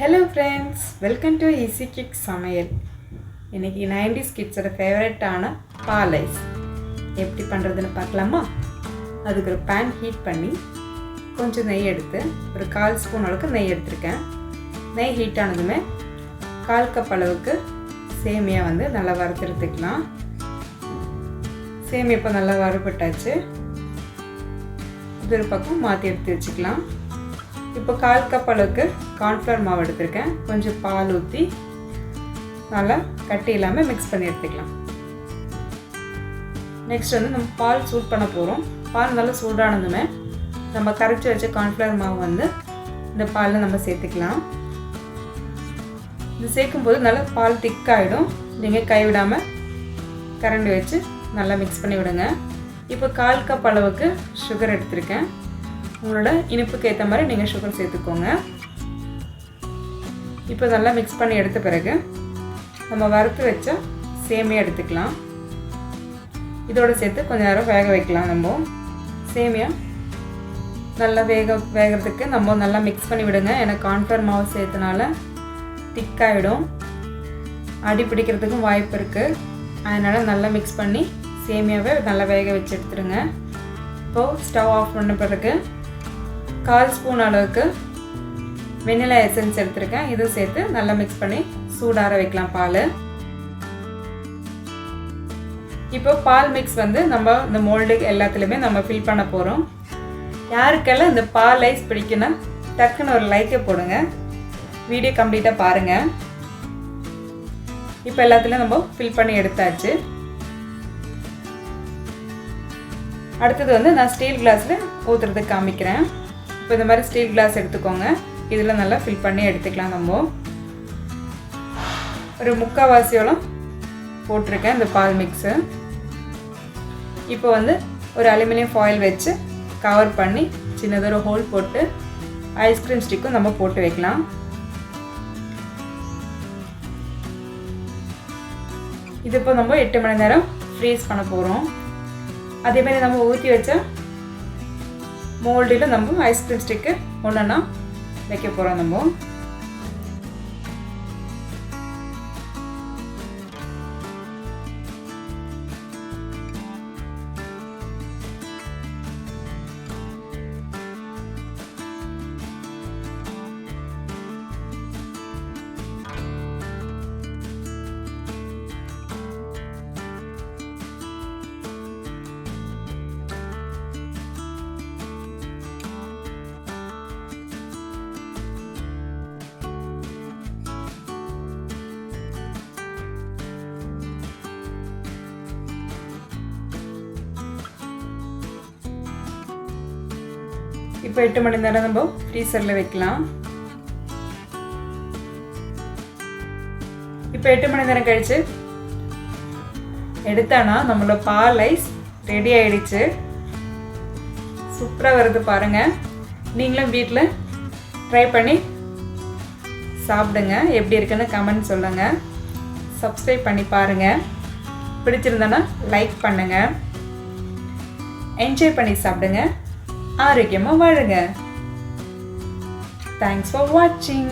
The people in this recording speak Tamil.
Hello friends welcome to easy kick சமையல் இன்றைக்கி நைன்டிஸ் கிட்ஸோட ஃபேவரட்டான பால் ஐஸ் எப்படி பண்ணுறதுன்னு பார்க்கலாமா? அதுக்கு ஒரு பேன் ஹீட் பண்ணி கொஞ்சம் நெய் எடுத்து ஒரு கால் ஸ்பூன் அளவுக்கு நெய் எடுத்திருக்கேன். நெய் ஹீட் ஆனதுமே கால் கப் அளவுக்கு சேமியா வந்து நல்லா வறுத்துறதுக்கலாம் சேமியா இப்போ நல்லா வறுபட்டாச்சு. இது ஒரு பக்கம் மாற்றி எடுத்து வச்சுக்கலாம். இப்போ கால் கப் அளவுக்கு கார்ன்ஃப்ளவர் மாவு எடுத்திருக்கேன். கொஞ்சம் பால் ஊற்றி நல்லா கட்டி இல்லாமல் மிக்ஸ் பண்ணி எடுத்துக்கலாம். நெக்ஸ்ட் வந்து நம்ம பால் சூட் பண்ண போகிறோம் பால் நல்லா சூடானதுமே நம்ம கரைச்சி வச்ச கார்ன்ஃப்ளவர் மாவு வந்து இந்த பாலில் நம்ம சேர்த்துக்கலாம். இது சேர்க்கும்போது நல்லா பால் திக்காகிடும் நீங்கள் கைவிடாமல் கரண்டி வச்சு நல்லா மிக்ஸ் பண்ணி விடுங்க. இப்போ கால் கப் அளவுக்கு சுகர் எடுத்திருக்கேன். உங்களோட இனிப்புக்கு ஏற்ற மாதிரி நீங்கள் சுகர் சேர்த்துக்கோங்க. இப்போ நல்லா மிக்ஸ் பண்ணி எடுத்த பிறகு நம்ம வறுத்து வச்ச சேமியா எடுத்துக்கலாம். இதோடு சேர்த்து கொஞ்சம் நேரம் வேக வைக்கலாம் நம்ம. சேமியா நல்லா வேக வேகிறதுக்கு நம்ம நல்லா மிக்ஸ் பண்ணி விடுங்க. ஏன்னா கார்ன்ஃப்ளவர் மாவு சேர்த்தனால திக்காகிடும் அடி பிடிக்கிறதுக்கும் வாய்ப்பு இருக்குது அதனால் நல்லா மிக்ஸ் பண்ணி சேமியாவை நல்லா வேக வச்சு எடுத்துடுங்க இப்போது ஸ்டவ் ஆஃப் பண்ண பிறகு கால் ஸ்பூன் அளவுக்கு வெண்ணிலா எசன்ஸ் எடுத்திருக்கேன். இதுவும் சேர்த்து நல்லா மிக்ஸ் பண்ணி சூடார வைக்கலாம் பால். இப்போ பால் மிக்ஸ் வந்து நம்ம இந்த மோல்டு எல்லாத்துலேயுமே நம்ம ஃபில் பண்ண போகிறோம் யாருக்கெல்லாம் இந்த பால் ஐஸ் பிடிக்குன்னா டக்குன்னு ஒரு லைக்கை போடுங்க. வீடியோ கம்ப்ளீட்டாக பாருங்கள் இப்போ எல்லாத்துலேயும் நம்ம ஃபில் பண்ணி எடுத்தாச்சு. அடுத்தது வந்து நான் ஸ்டீல் கிளாஸில் ஊற்றுறதுக்கு காமிக்கிறேன். இப்போ இந்த மாதிரி ஸ்டீல் கிளாஸ் எடுத்துக்கோங்க. இதில் நல்லா ஃபில் பண்ணி எடுத்துக்கலாம் நம்ம. ஒரு முக்கால்வாசியோளம் போட்டிருக்கேன் இந்த பால் மிக்ஸு இப்போ வந்து ஒரு அலுமினியம் ஃபாயில் வச்சு கவர் பண்ணி சின்னதொரு ஹோல் போட்டு ஐஸ்கிரீம் ஸ்டிக்கும் நம்ம போட்டு வைக்கலாம். இது இப்போ நம்ம எட்டு மணி நேரம் ஃப்ரீஸ் பண்ண போகிறோம் அதே மாதிரி நம்ம ஊற்றி வச்ச மோல்டில் நம்ம ஐஸ்கிரீம் ஸ்டிக்கு ஒன்றுனா வைக்க போகிறோம் நம்ம. இப்போ எட்டு மணி நேரம் நம்ம ஃப்ரீசரில் வைக்கலாம். இப்போ எட்டு மணி நேரம் கழிச்சு எடுத்தானா நம்மளோட பால் ஐஸ் ரெடி ஆயிடுச்சு. சூப்பராக வருது பாருங்கள் நீங்களும் வீட்டில் ட்ரை பண்ணி சாப்பிடுங்க. எப்படி இருக்குன்னு கமெண்ட் சொல்லுங்கள் சப்ஸ்கிரைப் பண்ணி பாருங்கள் பிடிச்சிருந்தனா லைக் பண்ணுங்கள் என்ஜாய் பண்ணி சாப்பிடுங்க. ஆரோக்கியமாக வாழுங்க. தேங்க்ஸ் ஃபார் வாட்சிங்